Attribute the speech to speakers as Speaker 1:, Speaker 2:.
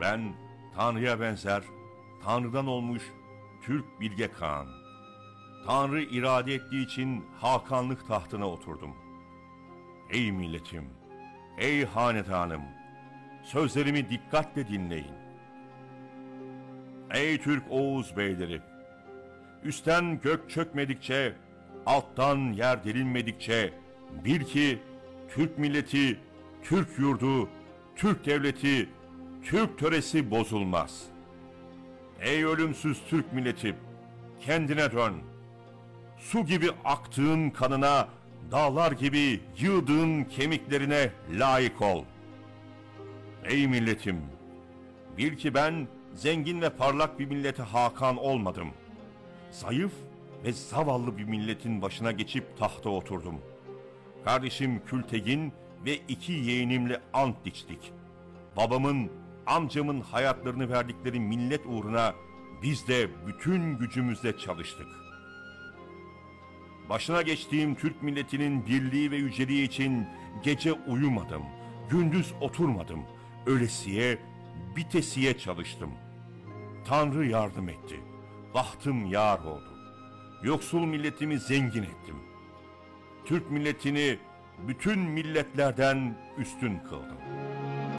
Speaker 1: Ben Tanrı'ya benzer, Tanrı'dan olmuş Türk Bilge Kağan. Tanrı irade ettiği için hakanlık tahtına oturdum. Ey milletim, ey hanedanım, sözlerimi dikkatle dinleyin. Ey Türk Oğuz beyleri, üstten gök çökmedikçe, alttan yer delinmedikçe, bil ki Türk milleti, Türk yurdu, Türk devleti, Türk töresi bozulmaz. Ey ölümsüz Türk milleti, kendine dön. Su gibi aktığın kanına, dağlar gibi yığdığın kemiklerine layık ol. Ey milletim, bil ki ben zengin ve parlak bir millete hakan olmadım. Zayıf ve zavallı bir milletin başına geçip tahta oturdum. Kardeşim Kültegin ve iki yeğenimle ant diçtik. Babamın, amcamın hayatlarını verdikleri millet uğruna biz de bütün gücümüzle çalıştık. Başına geçtiğim Türk milletinin birliği ve yüceliği için gece uyumadım, gündüz oturmadım. Ölesiye, bitesiye çalıştım. Tanrı yardım etti. Bahtım yar oldu. Yoksul milletimi zengin ettim. Türk milletini bütün milletlerden üstün kıldım.''